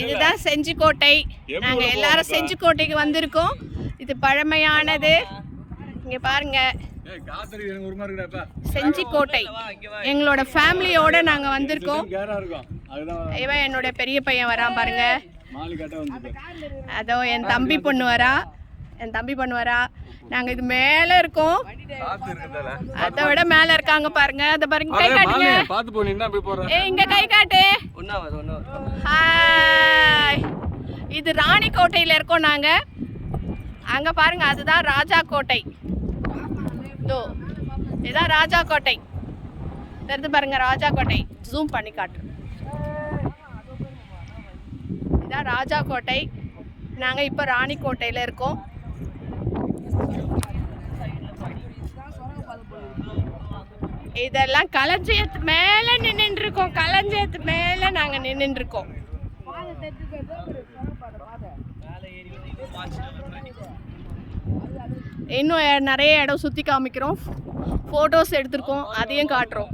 இதுதான் செஞ்சிக்கோட்டை. நாங்க எல்லாரும் செஞ்சிக்கோட்டைக்கு வந்திருக்கோம். இது பழமையானது. இங்க பாருங்க. ஏய் செஞ்சிக்கோட்டை. எங்களோட ஃபேமிலியோட நாங்க வந்திருக்கோம். கேரா இருக்கும். அதுதான் இவன் என்னோட பெரிய பையன் வரான் பாருங்க. அதோ என் தம்பி பொண்ணு வரா. என் தம்பி பொண்ணு வரா. நாங்க இது மேல இருக்கோம். அதை விட மேல இருக்காங்க பாருங்க. அதை பாருங்க கை காட்டுங்க. பாத்து போ நீ போய் போற ஏ இங்க கை காட்டு. ஹாய் இது கோட்டையில் இருக்கோம் நாங்கள் அங்கே பாருங்கள் அதுதான் ராஜா கோட்டை இதோ இதுதான் ராஜா கோட்டை தெரிந்து பாருங்கள் ராஜா கோட்டை ஜூம் பண்ணி காட்டுறோம் இதுதான் ராஜா கோட்டை நாங்கள் இப்போ ராணிக்கோட்டையில் இருக்கோம். இதெல்லாம் களஞ்சியத்து மேலே நின்றுருக்கோம் களஞ்சியத்து மேலே நாங்கள் நின்றுருக்கோம் இருக்கோம். இன்னும் நிறைய இடம் சுற்றி காமிக்கிறோம். ஃபோட்டோஸ் எடுத்திருக்கோம். அதையும் காட்டுறோம்.